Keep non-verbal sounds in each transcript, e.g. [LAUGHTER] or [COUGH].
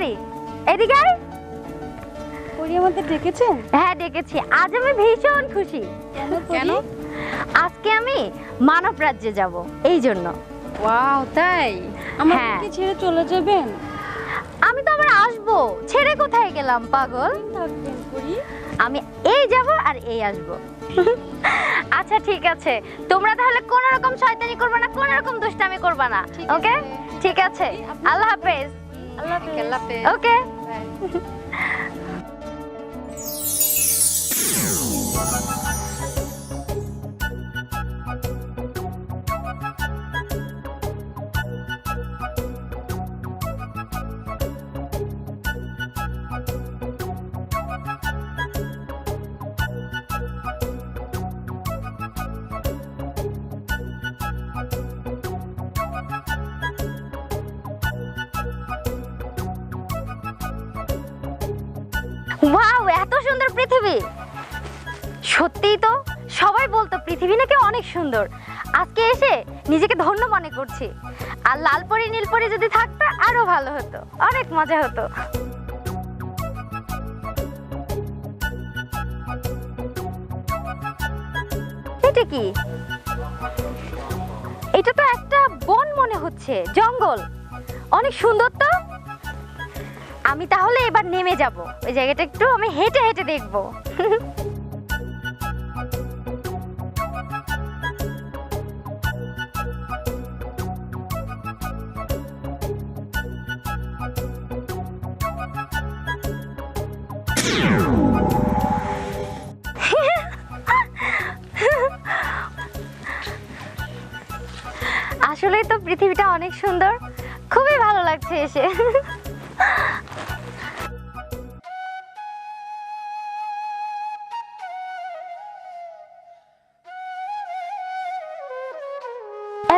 পরি এদিকে আয়। পরি আমাদের ডেকেছেন হ্যাঁ ডেকেছি। আজ আমি ভীষণ খুশি। কেন? আজকে আমি মানব রাজ্যে যাব এই জন্য। ওয়াও তাই? আমাকে হ্যাঁ। ছেড়ে চলে যাবেন? আমি তো আবার আসব। ছেড়ে কোথায় গেলাম পাগল? আমি এই যাব আর এই আসব। আচ্ছা ঠিক আছে। তোমরা তাহলে কোন রকম শয়তানি করবে না কোন রকম দুষ্টামি করবে না ওকে? ঠিক আছে। আল্লাহ হাফেজ। I love it. I love it. Okay. Bye. [LAUGHS] Wow এত সুন্দর পৃথিবী। সত্যিই তো, সবাই বলতো পৃথিবী নাকি অনেক সুন্দর। আজকে এসে নিজেকে ধন্য মনে করছি। আর লালপরি, নীলপরি যদি থাকতো, আরও ভালো হতো। অনেক মজা হতো। এটা কি? এটা তো একটা বন মনে হচ্ছে, জঙ্গল। অনেক সুন্দর তো? আমি তাহলে এবার নেমে যাব। ওই জায়গাটা একটু আমি হেঁটে হেঁটে দেখব। আসলেই তো পৃথিবীটা অনেক সুন্দর। খুবই ভালো লাগছে এসে।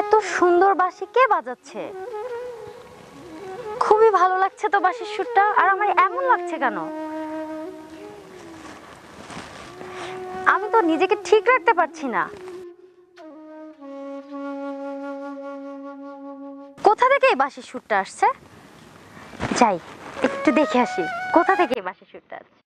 এত সুন্দর বাঁশি কে বাজাচ্ছে? খুবই ভালো লাগছে তো বাঁশির সুরটা, আর আমার এমন লাগছে কেন? আমি তো নিজেকে ঠিক রাখতে পারছি না। কোথা থেকে এই বাঁশির সুরটা আসছে? যাই একটু দেখে আসি কোথা থেকে এই বাঁশির সুরটা আসছে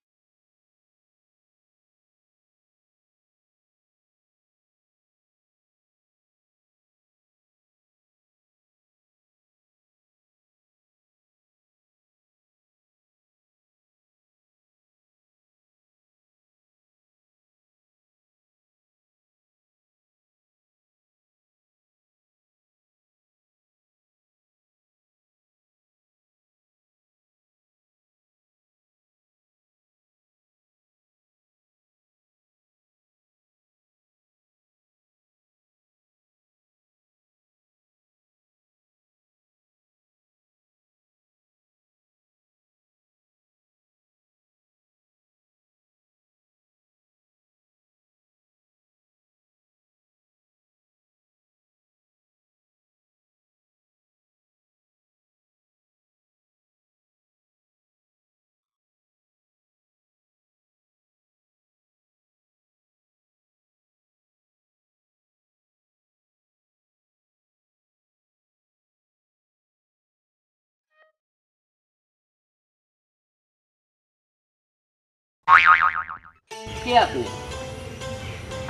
কে আপনি?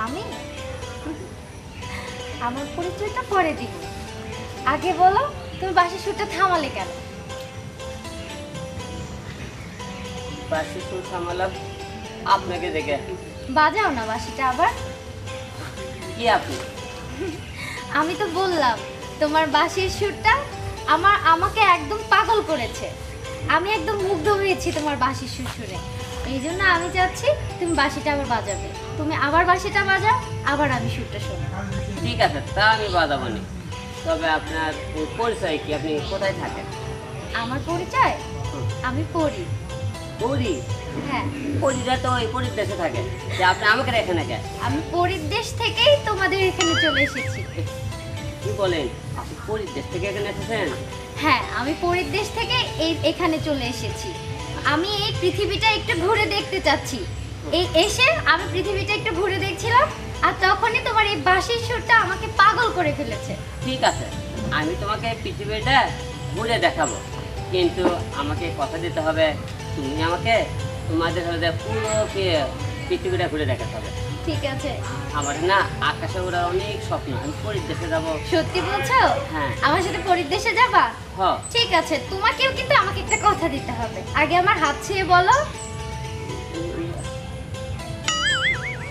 আমি? আমার পরিচয়টা পরে দিব আগে বলো তুমি বাঁশির সুরটা থামালে কেন? বাসি সুর সামালাম আপনাকে দেখে। বাজাও না বাঁশিটা আবার। কি আপনি? আমি তো বললাম তোমার বাসির সুরটা আমার আমাকে একদম পাগল করেছে। আমি একদম মুগ্ধ হয়েছি তোমার বাসির সুর শুনে। এই জন্য আমি চাচ্ছি তুমি বাঁশিটা আবার বাজাবে। তুমি আবার বাঁশিটা বাজাও আবার আমি সুরটা শুনব। ঠিক আছে তা আমি বাজাবনি। তবে আপনার পরিচয় কি? আপনি কোথায় থাকেন? আমার পরিচয়? আমি পড়ি পুরী? হ্যাঁ। পুরীরা তো ওই পুরীর দেশে থাকে। যে আপনি আমাকে না কেন আমি পরির দেশ থেকেই তোমাদের এখানে চলে এসেছি। কি বলেন? আপনি পুরীর দেশ থেকে এখানে এসেছেন? হ্যাঁ আমি পরির দেশ থেকে এই এখানে চলে এসেছি। আমি এই পৃথিবীটা একটু ঘুরে দেখতে চাচ্ছি। এই এসে আমি পৃথিবীটা একটু ঘুরে দেখছিলাম আর তখনই তোমার এই বাঁশির সুরটা আমাকে পাগল করে ফেলেছে। ঠিক আছে আমি তোমাকে পৃথিবীটা ঘুরে দেখাবো। কিন্তু আমাকে কথা দিতে হবে তুমি আমাকে তোমাদের হলে পুরো পৃথিবীটা ঘুরে দেখাতে হবে। ঠিক আছে। আমার না আকাশে ওরা অনেক স্বপ্ন আমি পরিদেশে যাব। সত্যি বলছো? হ্যাঁ। আমার সাথে পরিদেশে যাবা? ঠিক আছে তোমাকেও কিন্তু আমাকে একটা কথা দিতে হবে। আগে আমার হাত ছুঁয়ে বলো।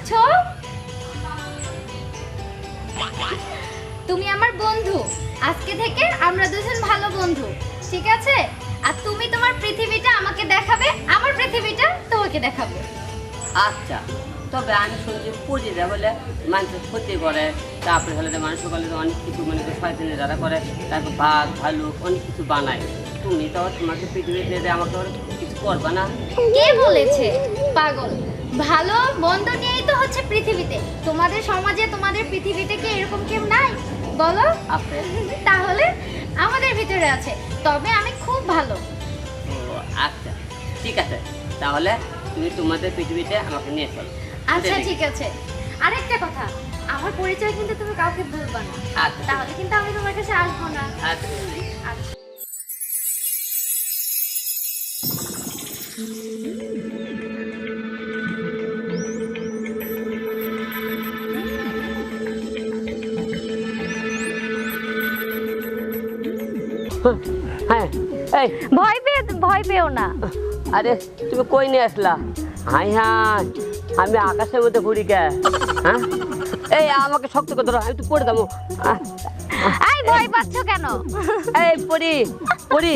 ছো। তুমি আমার বন্ধু। আজকে থেকে আমরা দুজন ভালো বন্ধু ঠিক আছে? আর তুমি তোমার পৃথিবীটা আমাকে দেখাবে আমার পৃথিবীটা তোমাকে দেখাবো। আচ্ছা। তবে আমি শুনছি পরিরা হলে মানুষের ক্ষতি করে। তারপরে হলে মানুষ বলে অনেক কিছু মানে শয়তানি যারা করে তারপর বাঘ ভালুক অনেক কিছু বানায়। তুমি তো তোমাকে পৃথিবীতে আমাকে কিছু করবা না। কে বলেছে? পাগল। ভালো মন্দ নিয়েই তো হচ্ছে পৃথিবীতে। তোমাদের সমাজে তোমাদের পৃথিবীতে কি এরকম কেউ নাই? বলো। তাহলে আমাদের ভিতরে আছে। তবে আমি খুব ভালো। ও আচ্ছা। ঠিক আছে। তাহলে তুমি তোমাদের পৃথিবীতে আমাকে নিয়ে চলো। আচ্ছা ঠিক আছে। আরেকটা কথা আমার পরিচয় কিন্তু তুমি কাউকে বলবা না। আচ্ছা। তাহলে কিন্তু আমি তোমার কাছে আসব না। আচ্ছা। আচ্ছা। হ্যাঁ এই। ভয় পেয়ে ভয় পেও না। আরে তুমি কই নিয়ে আসলা? Hi hi. আমি আকাশের মধ্যে ঘুরি কে? হ্যাঁ? এই আমাকে শক্ত করে ধরো আমি তো পড়ে দেবো আই ভয় পাচ্ছ কেন? এই পড়ি পড়ি।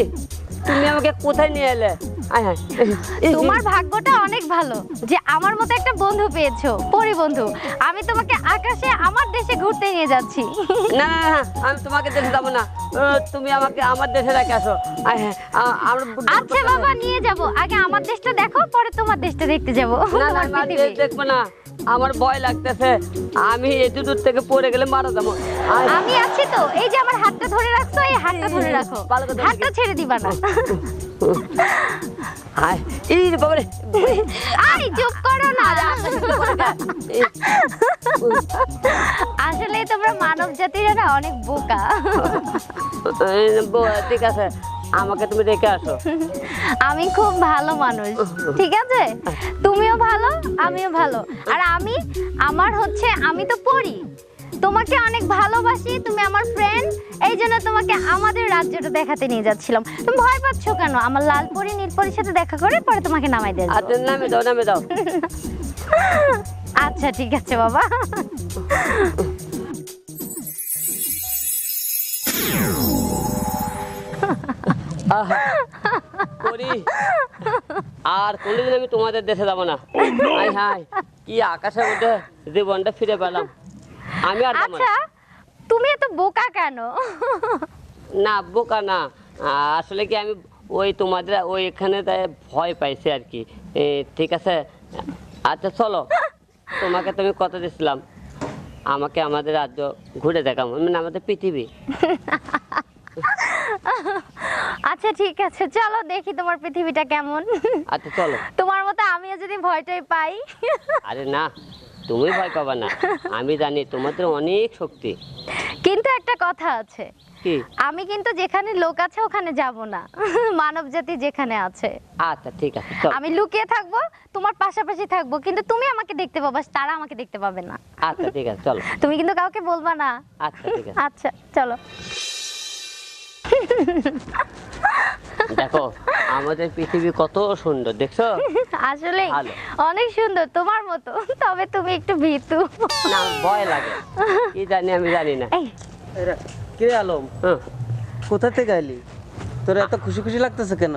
তুমি আমাকে কোথায় নিয়ে এলে? আয় তোমার ভাগ্যটা অনেক ভালো যে আমার মতো একটা বন্ধু পেয়েছ পরি বন্ধু। আমি তোমাকে আকাশে আমার দেশে ঘুরতে নিয়ে যাচ্ছি। না না না আমি তোমাকে দেশে যাব না। তুমি আমাকে আমার দেশে রেখে আসো। আচ্ছা বাবা নিয়ে যাব। আগে আমার দেশটা দেখো পরে তোমার দেশটা দেখতে যাব। না না দেখব না। আমার ভয় লাগতেছে। আমি এতু দূর থেকে পড়ে গেলে মারা যাব। আমি আছি তো। এই যে আমার হাতটা ধরে রাখছো এই হাতটা ধরে রাখো। হাতটা ছেড়ে দিবা না। আয়। এই রে বাবারে। আই চুপ করো না। আসলে তোমরা মানব জাতিরা না। অনেক বোকা। ঠিক আছে। আমাকে তুমি রেখে আসো। [LAUGHS] আমি খুব ভালো মানুষ ঠিক আছে? তুমিও ভালো আমিও ভালো। আর আমি আমার হচ্ছে আমি তো পড়ি। তোমাকে অনেক ভালোবাসি তুমি আমার ফ্রেন্ড এই জন্য তোমাকে আমাদের রাজ্যটা দেখাতে নিয়ে যাচ্ছিলাম। তুমি ভয় পাচ্ছ কেন? আমার লাল পরি নীল পরির সাথে দেখা করে পরে তোমাকে নামাই দেবো আচ্ছা নামে দাও নামে দাও। [LAUGHS] আচ্ছা ঠিক আছে বাবা। করি। আর কোনোদিন আমি তোমাদের দেশে যাব না। হাই হাই কি আকাশের মধ্যে জীবনটা ফিরে পেলাম। আমি আর আচ্ছা তুমি এত বোকা কেন? না বোকা না। আসলে কি আমি ওই তোমাদের ওই এখানে তাই ভয় পাইছি আর কি। এ, ঠিক আছে? আচ্ছা চলো। তোমাকে তুমি কথা দিছিলাম। আমাকে আমাদের রাজ্য ঘুরে দেখাবো। মানে আমাদের পৃথিবী। আচ্ছা ঠিক আছে। চলো দেখি তোমার পৃথিবীটা কেমন। আচ্ছা চলো। তোমার মতো আমিও যদি ভয়টাই পাই। আরে না তুমি ভয় পাবা না। আমি জানি তোমাদের অনেক শক্তি। কিন্তু একটা কথা আছে। আমি কিন্তু যেখানে লোক আছে ওখানে যাব না। মানব জাতি যেখানে আছে। আচ্ছা ঠিক আছে আমি লুকিয়ে থাকব তোমার পাশাপাশি থাকব কিন্তু তুমি আমাকে দেখতে পাবা তারা আমাকে দেখতে পাবে না। আচ্ছা ঠিক আছে চলো। তুমি কিন্তু কাউকে বলবা না। আচ্ছা ঠিক আছে। আচ্ছা চলো। দেখো আমাদের পৃথিবী কত সুন্দর দেখছ? আসলে অনেক সুন্দর তোমার মতো। তবে তুমি একটু ভীতু। না ভয় লাগে। কি জানি আমি জানি না। কিরে আলম? কোথা থেকে আইলি? তোর এত খুশি খুশি লাগতেছে কেন?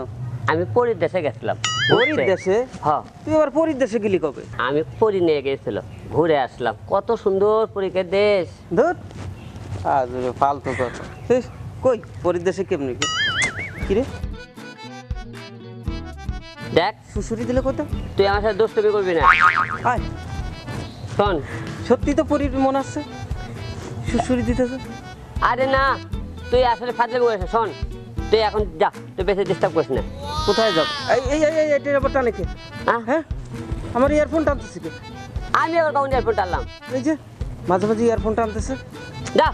আমি পরীর দেশে গেছিলাম পরীর। দেশে? হ্যাঁ তুই আবার পরীর দেশে গেলি কবে? আমি পরী নিয়ে গেছিল ঘুরে আসলাম। কত সুন্দর পরীক্ষার দেশ। ধর। আজ ফালতু কথা। কই? পরীর দেশে কেমনি? কিরে? দেখ। শুশুরি দিলে কত তুই আমার সাথে দুষ্টমি করবি না। আয়। শোন। সত্যি তো পরীর মন আসছে। শুশুরি দিতেছে। আরে না তুই আসলে ফাজলামি করিস শোন। তুই এখন যা তুই বেশি ডিস্টার্ব করিস না। কোথায় যাব? এই এই এই এটার আবার টানে কে? হ্যাঁ? হ্যাঁ? আমার ইয়ারফোন টানতেছে কে? আমি আবার কাউন্ট এয়ারপোর্ট টানলাম। এই যে মাঝে মাঝে ইয়ারফোন টানতেছে। যা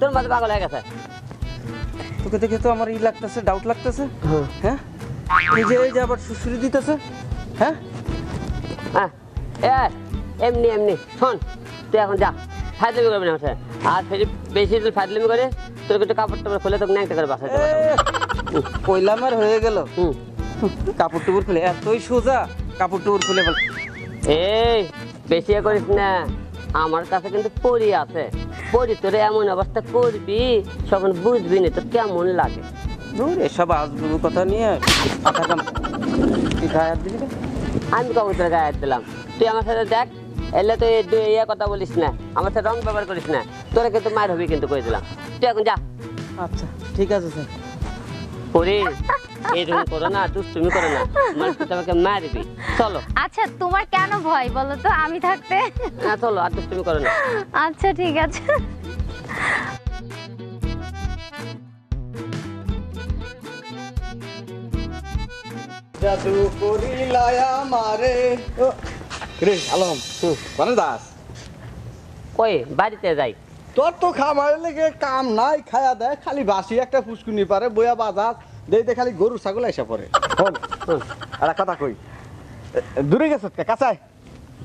তোর মাঝে পাগল হয়ে গেছে। তোকে দেখে তো আমার ই লাগতেছে ডাউট লাগতেছে। হ্যাঁ। হ্যাঁ? এই যে আবার সুশ্রী দিতেছে হ্যাঁ? হ্যাঁ এ এমনি এমনি শোন তুই এখন যা। ফাইজলামি করবি না আর যদি বেশি যদি ফাইজলামি করে তোর একটু কাপড় টাপড় খুলে তোকে ন্যাংটা করে বাসায় কইলাম আর হয়ে গেল। হুম। কাপড় টুপুর খুলে এতই সোজা কাপড় টুপুর খুলে ফেল এই বেশি করিস না। আমার কাছে কিন্তু পরি আছে। পরি তোরে এমন অবস্থা করবি তখন বুঝবি না তোর কেমন লাগে? দূর এসব আজগুবু কথা নিয়ে? আমি কখন তোর গায়ে দিলাম? তুই আমার সাথে দেখ এলে তুই দুই ইয়ে কথা বলিস না আমার সাথে রং ব্যবহার করিস না তোরা কিন্তু মার হবি কিন্তু কই দিলাম। তুই এখন যা। আচ্ছা ঠিক আছে স্যার। পরি এরকম করো না দুষ্টুমি করো না। মানুষ তো মারবি। চলো। আচ্ছা তোমার কেন ভয় বলো তো? আমি থাকতে। না চলো আর দুষ্টুমি করো না। আচ্ছা ঠিক আছে। জাদু করিলায়া মারে রে আলম মানে দাস কই বাড়িতে যাই। তোর তো খামারের লেগে কাম নাই খায়া দেয় খালি বাসি একটা পুষ্কুনি পারে বয়া বাজার দেইতে খালি গরু ছাগল আইসা পড়ে। হুম। একটা কথা কই দূরে গেছ কে? কাছায়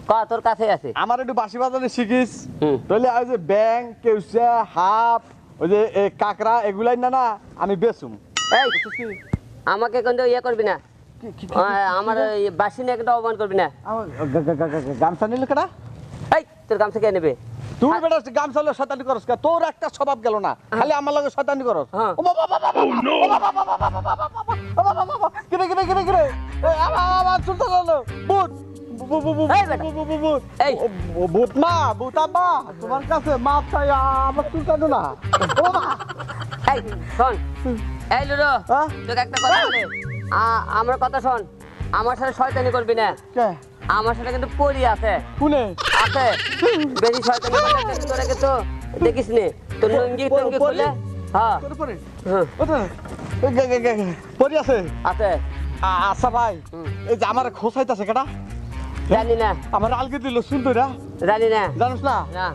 ক তোর কাছে আছে। আমার একটু বাসি বাজারে শিখিস। তাহলে ওই যে ব্যাং কেউসা হাফ ওই যে কাকড়া এগুলাই না না আমি বেচুম। এই? আমাকে কিন্তু ইয়ে করবি না। আমার ওই বাসি নিয়ে একটা অপমান করবি না। গামছা নিলে কেটা তোর গামছা কে নেবে তুই বেটা গামছা হলে শতানি করস কে তোর একটা স্বভাব গেল না খালি আমার লগে শতানি করস হ্যাঁ। ও বাবা বাবা বাবা, ও বাবা বাবা বাবা বাবা বাবা, ও বাবা বাবা, কিরে কিরে কিরে কিরে আমার চুলটা বেটা। তোমার কাছে মাপ চাই আমার চুলটা না ও বাবা এই শোন এই লুডো হ্যাঁ? তোকে একটা কথা বলি আ- কথা শোন আমার সাথে শয়তানি করবি না কে আমার সাথে কিন্তু পরি আছে। শুনে? আছে। বেশি শয়তানি করলে কিন্তু তোরা কিন্তু দেখিস নি তোর লুঙ্গি টুঙ্গি? খুলে। হ্যাঁ। তোর পরে হ্যাঁ। পরি আছে? আছে। আচ্ছা ভাই। এই যে আমার খোসাইতাছে কেটা জানি না। আমার আলগে দিল সুন্দরা জানি না। জানিস না? না।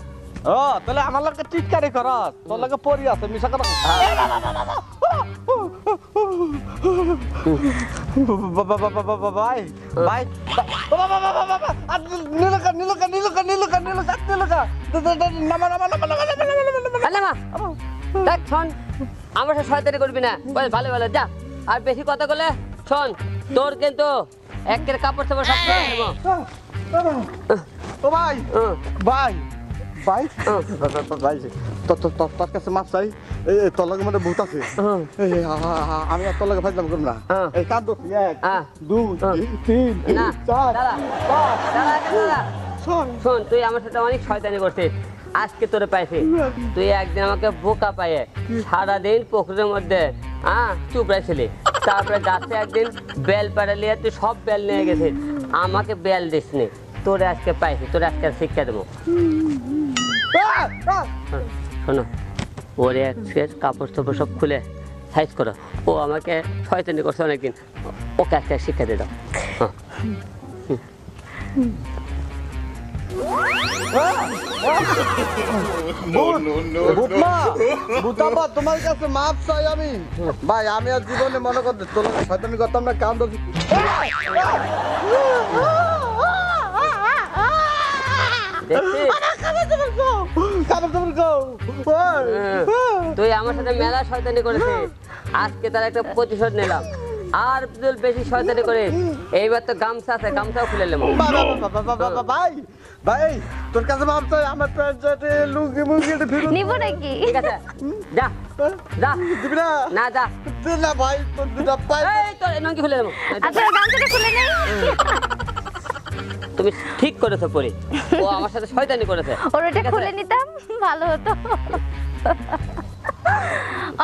ও তাহলে আমার লাগে টিটকারি কর তোর লাগে পরি আছে মিশা বাবা ভাই ভাই নীলকা নীলকা নীলকা নীলকা নীলকা নীলকা নামা নামা নামা নামা নামা নামা আলে দেখ শোন আমার সাথে শয়তানি করবি না। বল ভালো ভালো যা। আর বেশি কথা বলে শোন তোর কিন্তু একের কাপড় চাপড় সব করে ও ভাই ভাই ভাই তোর কাছে মাছ চাই? তোর লগে মানে ভূত আছে। আমি আর তোর লগে ফাইজলাম করব না। এই কাঁদ। এক হ্যাঁ। দুই। তিন চার শোন। তুই আমার সাথে অনেক শয়তানি করছিস। আজকে তোরে পাইছি। তুই একদিন আমাকে বোকা পাইয়ে সারাদিন পুকুরের মধ্যে হ্যাঁ চুপ রেছিলি তারপরে গাছে একদিন বেল পাড়া নিয়ে তুই সব বেল নিয়ে গেছিস। আমাকে বেল দিসনি। তোরে আজকে পাইছি তোরে আজকে শিক্ষা দেবো! শোনো, ওরে কাপড় টাপড় সব খুলে সাইজ করো। ও আমাকে শয়তানি করছে অনেকদিন। ওকে আজকে শিক্ষা দিয়ে দাও। হ্যাঁ। তোমার কাছে মাপ চাই আমি। ভাই আমি আর জীবনে মনে করতে তোর শয়তানি করতাম না কান ধরছি। হ্যাঁ। তুই আমার সাথে মেলা শয়তানি করেছিস। আজকে তার একটা প্রতিশোধ নিলাম। আর তুই বেশি শয়তানি করিস। এইবার তো গামছা আছে গামছাও খুলে নেব। ভাই ভাই তোর কাছে চাই আমার প্যান্ট শার্টে লুঙ্গি মুঙ্গি এটা নিব নাকি? ঠিক আছে। যা যা। দিবি না? না যা। না ভাই তোর দুটা পাই এই তোর নঙ্কি খুলে নেব আচ্ছা গামছাটা খুলে নেই তুমি ঠিক করেছ পরি। ও আমার সাথে শয়তানি করেছে। [LAUGHS] ওর আছে? খুলে নিতাম ভালো হতো।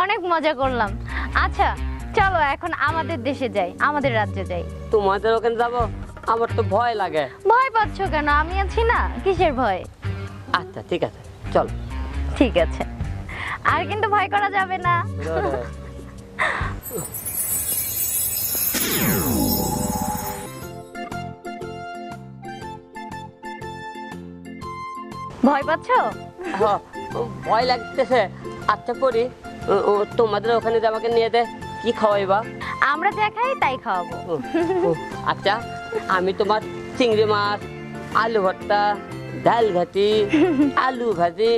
অনেক মজা করলাম। আচ্ছা চলো এখন আমাদের দেশে যাই আমাদের রাজ্যে যাই। তোমাদের ওখানে যাব? আমার তো ভয় লাগে। ভয় পাচ্ছ কেন? আমি আছি না? কিসের ভয়? আচ্ছা ঠিক আছে চল। ঠিক আছে। আর কিন্তু ভয় করা যাবে না। [LAUGHS] ভয় পাচ্ছ? হ, ভয় লাগতেছে। আচ্ছা পরি তোমাদের ওখানে যে আমাকে নিয়ে দে কি খাওয়াইবা আমরা যা খাই তাই খাওয়াবো। আচ্ছা আমি তোমার চিংড়ি মাছ আলু ভর্তা ডাল ঘাটি আলু ভাজি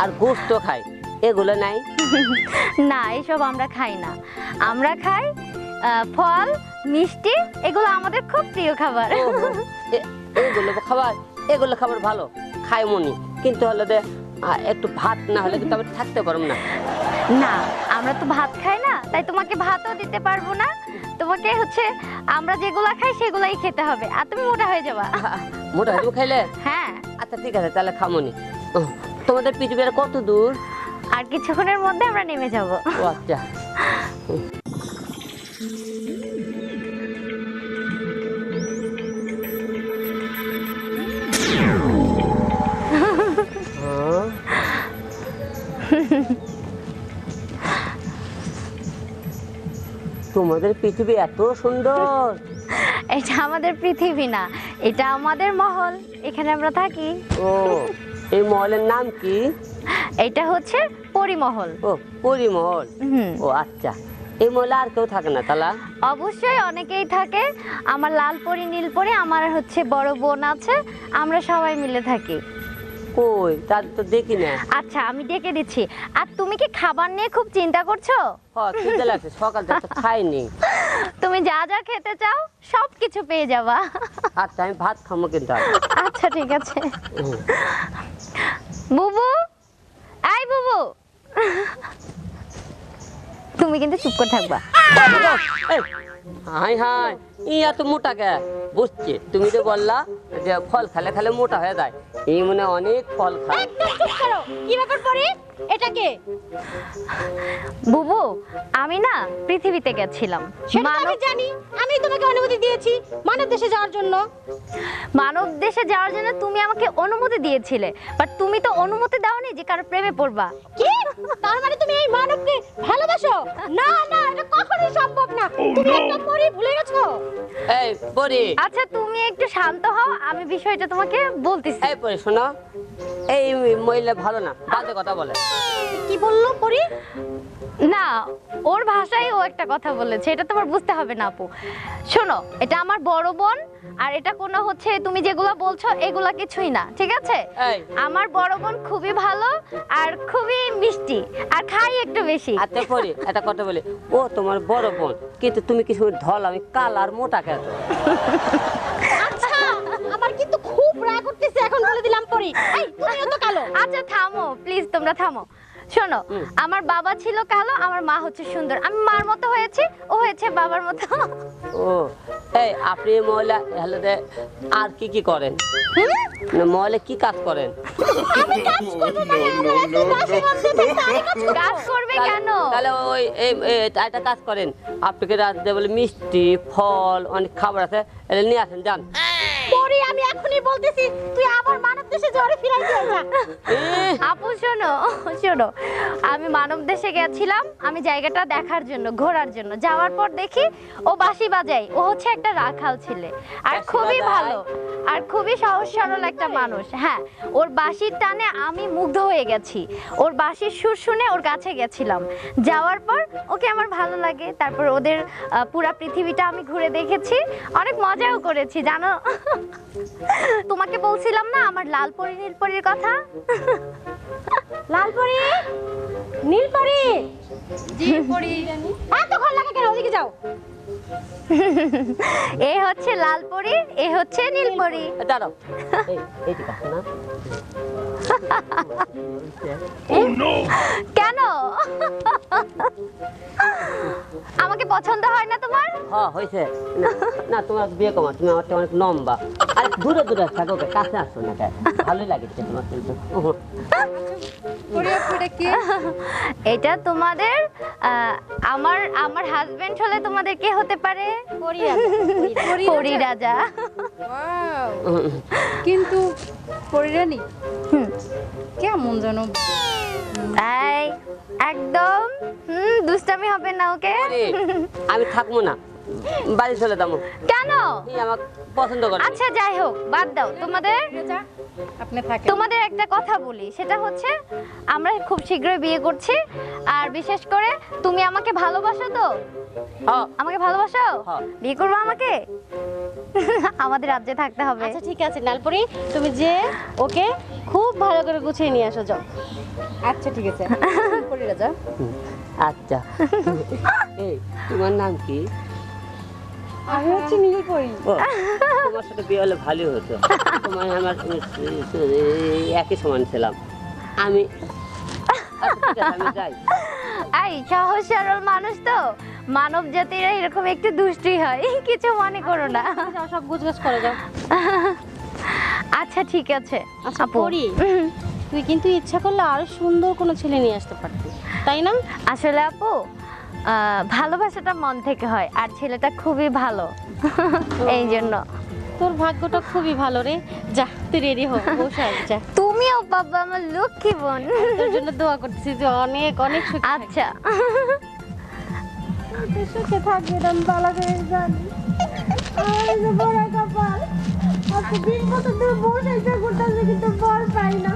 আর গোস্ত খাই। এগুলো নাই? না এসব আমরা খাই না। আমরা খাই ফল মিষ্টি এগুলো আমাদের খুব প্রিয় খাবার। এগুলো খাবার এগুলো খাবার ভালো। খাই মনি কিন্তু হলে দে একটু ভাত না হলে কিন্তু আমি থাকতে পারব না। না আমরা তো ভাত খাই না তাই তোমাকে ভাতও দিতে পারব না। তোমাকে হচ্ছে আমরা যেগুলা খাই সেগুলাই খেতে হবে। আর তুমি মোটা হয়ে যাবা। [LAUGHS] মোটা হয়ে খাইলে? হ্যাঁ। আচ্ছা ঠিক আছে তাহলে খামনি। তোমাদের পৃথিবীর কত দূর? আর কিছুক্ষণের মধ্যে আমরা নেমে যাব। ও আচ্ছা। [LAUGHS] তোমাদের পৃথিবী এত সুন্দর। এটা আমাদের পৃথিবী না এটা আমাদের মহল এখানে আমরা থাকি। ও এই মহলের নাম কি? এটা হচ্ছে পরিমহল। ও পরিমহল। ও আচ্ছা। এই মহলে আর কেউ থাকে না তালা? অবশ্যই অনেকেই থাকে। আমার লাল পরি নীল পরি আমার হচ্ছে বড় বোন আছে আমরা সবাই মিলে থাকি। কই? তার তো দেখি না। আচ্ছা আমি ডেকে দিচ্ছি। আর তুমি কি খাবার নিয়ে খুব চিন্তা করছ? হ খিদে লাগছে সকাল থেকে খাইনি। তুমি যা যা খেতে চাও সব কিছু পেয়ে যাবা। আচ্ছা আমি ভাত খাব কিন্তু আচ্ছা ঠিক আছে। বুবু? আই বুবু! তুমি কিন্তু চুপ করে থাকবা। High high. ইয়া তো মোটা কে? বুঝছি। তুমি তো বললা যে ফল খেলে খেলে মোটা হয়ে যায়। এই মনে অনেক ফল খায়। কি ব্যাপার পরে এটাকে বুবু আমি না পৃথিবীতে গেছিলাম। মানব জানি। আমি তোমাকে অনুমতি দিয়েছি মানব দেশে যাওয়ার জন্য। মানব দেশে যাওয়ার জন্য তুমি আমাকে অনুমতি দিয়েছিলে। বাট তুমি তো অনুমতি দাওনি যে কারও প্রেমে পড়বা। কি? তার মানে তুমি এই মানবকে ভালোবাসো? না না এটা কখনোই সম্ভব না। তুমি একটা পরি ভুলে গেছো? এই পরি। আচ্ছা তুমি একটু শান্ত হও আমি বিষয়টা তোমাকে বলতেছি। এই পরি শোনো। এই মহিলা ভালো না বাজে কথা বলে। কি বলল পরি? না ওর ভাষায় ও একটা কথা বলেছে এটা তোমার বুঝতে হবে না আপু। শোনো এটা আমার বড় বোন আর এটা কোনো হচ্ছে তুমি যেগুলো বলছো এগুলা কিছুই না ঠিক আছে? আমার বড় বোন খুবই ভালো আর খুবই মিষ্টি আর খাই একটু বেশি। আচ্ছা পরি একটা কথা বলি। ও তোমার বড় বোন কিন্তু তুমি কিছু ধল আমি কাল আর মোটা খেত আচ্ছা আমার কিন্তু খুব রাগ উঠতেছে এখন বলে দিলাম পরি। এই তুমিও তো কালো। আচ্ছা থামো প্লিজ তোমরা থামো। শোনো আমার বাবা ছিল কালো আমার মা হচ্ছে সুন্দর। আমি মার মতো হয়েছি ও হয়েছে বাবার মতো। ও এই আপনি মহিলা হলে দে আর কি কি করেন? মহিলা কি কাজ করেন? কাজ করবে কেন? তাহলে ওই একটা কাজ করেন। আপনাকে রাত্রে বলে মিষ্টি ফল অনেক খাবার আছে এটা নিয়ে আসেন যান। পরি আমি এখনই বলতেছি তুই আবার মানব দেশে জ্বরে ফিরাই দিয়ে যা। আপু শোনো শোনো আমি মানব দেশে গেছিলাম আমি জায়গাটা দেখার জন্য ঘোরার জন্য। যাওয়ার পর দেখি ও বাঁশি বাজায় ও হচ্ছে একটা রাখাল ছেলে। আর খুবই ভালো আর খুবই সহজ সরল একটা মানুষ হ্যাঁ। ওর বাঁশির টানে আমি মুগ্ধ হয়ে গেছি। ওর বাঁশির সুর শুনে ওর কাছে গেছিলাম। যাওয়ার পর ওকে আমার ভালো লাগে তারপর ওদের পুরা পৃথিবীটা আমি ঘুরে দেখেছি। অনেক মজাও করেছি জানো? তোমাকে বলছিলাম না আমার লাল পরি নীল পরির কথা? লাল পরি? নীল পরি? জি পড়ি এতক্ষণ লাগে কেন? ওদিকে যাও। [LAUGHS] এ হচ্ছে লাল পরি এ হচ্ছে নীল পরি দাঁড়াও। না? কেন? আমাকে পছন্দ হয় না তোমার? হ্যাঁ হয়েছে। না, তোমার বিয়ে কমা তুমি আমার অনেক লম্বা। আরে দূরে দূরে থাকো কাছে আসো না। ভালোই লাগছে তোমার কিন্তু। এটা তোমাদের আমার আমার হাজবেন্ড হলে তোমাদের কে হতে পারে? পরি পরি রাজা কিন্তু পরিরানি? কেমন জানো এই একদম। হুম দুষ্টামি হবে না ওকে? আমি থাকব না। বাড়ি চলে যাব। কেন? আমাকে পছন্দ করে। আচ্ছা যাই হোক বাদ দাও। তোমাদের? তোমাদের একটা কথা বলি সেটা হচ্ছে আমরা খুব শীঘ্রই বিয়ে করছি আর বিশেষ করে তুমি আমাকে ভালোবাসো তো? হ্যাঁ। আমাকে ভালোবাসো? হ্যাঁ। বিয়ে করব আমাকে? [LAUGHS] আমাদের রাজ্যে থাকতে হবে। আচ্ছা ঠিক আছে নালপুরি তুমি যে ওকে খুব ভালো করে গুছিয়ে নিয়ে আসো যাও। আচ্ছা ঠিক আছে। [LAUGHS] আচ্ছা। [LAUGHS] এই তোমার নাম কি? আমি হচ্ছে নীল পরি। তোমার সাথে বিয়ে হলে ভালোই হতো। তোমার আমার একই সমান ছিলাম। আমি আচ্ছা, আমি যাই। এই সহজ সরল মানুষ তো। মানব জাতিরা এরকম একটু দুষ্টুই হয়। কিছু মনে করো না। যাও সব গুছগাছ করে যাও। আচ্ছা ঠিক আছে আচ্ছা। পরি তুই কিন্তু ইচ্ছা করলে আরও সুন্দর কোনো ছেলে নিয়ে আসতে পারতি তাই না? আসলে আপু ভালোবাসাটা মন থেকে হয় আর ছেলেটা খুবই ভালো। এই জন্য। তোর ভাগ্যটা খুবই ভালো রে। যা তুই রেডি হো যা। তুমিও বাবা আমার লক্ষ্মী বোন। তোর জন্য দোয়া করতেছি যে অনেক অনেক সুখী আচ্ছা। সুখে থাকবি করে জানি আমার যে বড় কপাল আজকে দিন কত দূর বসে করতেছে কিন্তু বল পাই না।